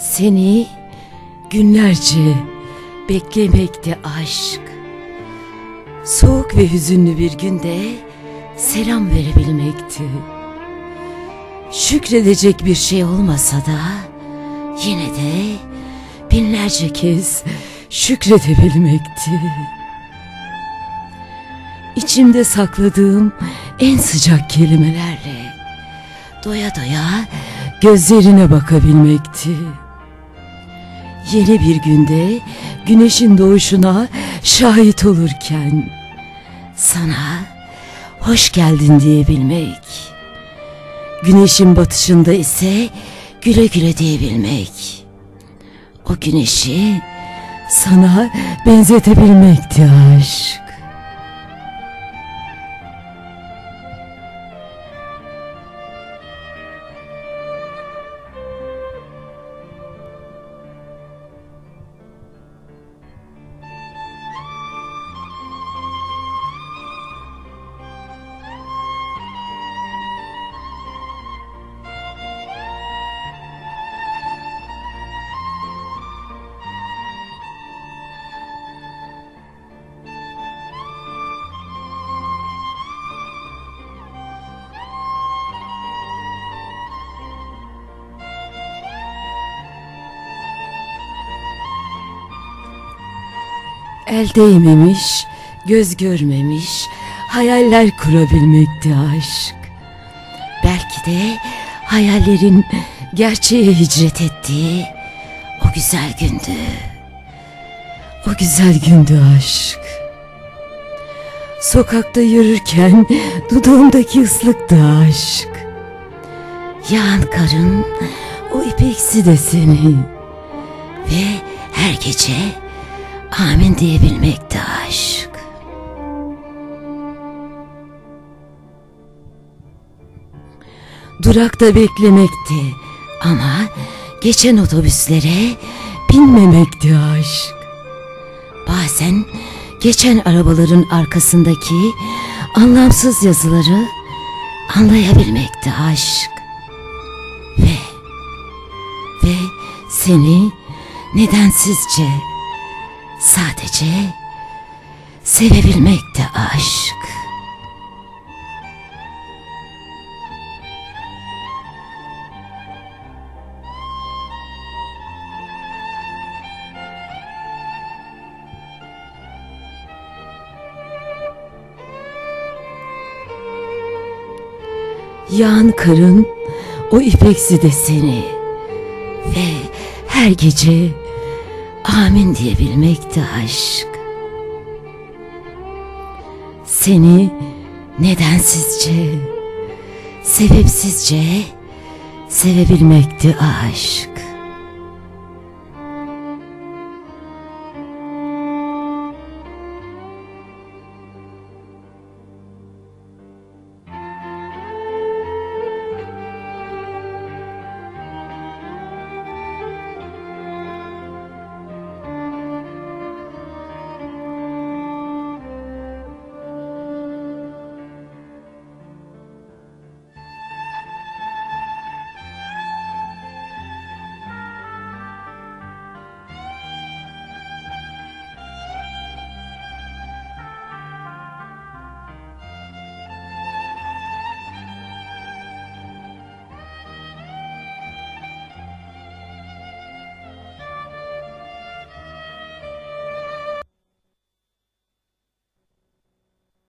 Seni günlerce beklemekti aşk. Soğuk ve hüzünlü bir günde selam verebilmekti. Şükredecek bir şey olmasa da yine de binlerce kez şükredebilmekti. İçimde sakladığım en sıcak kelimelerle doya doya gözlerine bakabilmekti. Yeni bir günde güneşin doğuşuna şahit olurken sana hoş geldin diyebilmek. Güneşin batışında ise güle güle diyebilmek. O güneşi sana benzetebilmekti aşk. El değmemiş, göz görmemiş, hayaller kurabilmekti aşk. Belki de hayallerin gerçeğe hicret ettiği o güzel gündü. O güzel gündü aşk. Sokakta yürürken dudağımdaki ıslıktı aşk. Yağan karın o ipeksi de seni. Ve her gece amin diyebilmekti aşk. Durakta beklemekti ama geçen otobüslere binmemekti aşk. Bazen geçen arabaların arkasındaki anlamsız yazıları anlayabilmekti aşk. Ve ve seni nedensizce sadece sevebilmekti aşk. Yağan karın o ipeksi de seni ve her gece amin diyebilmekti aşk. Seni nedensizce, sebepsizce sevebilmekti aşk.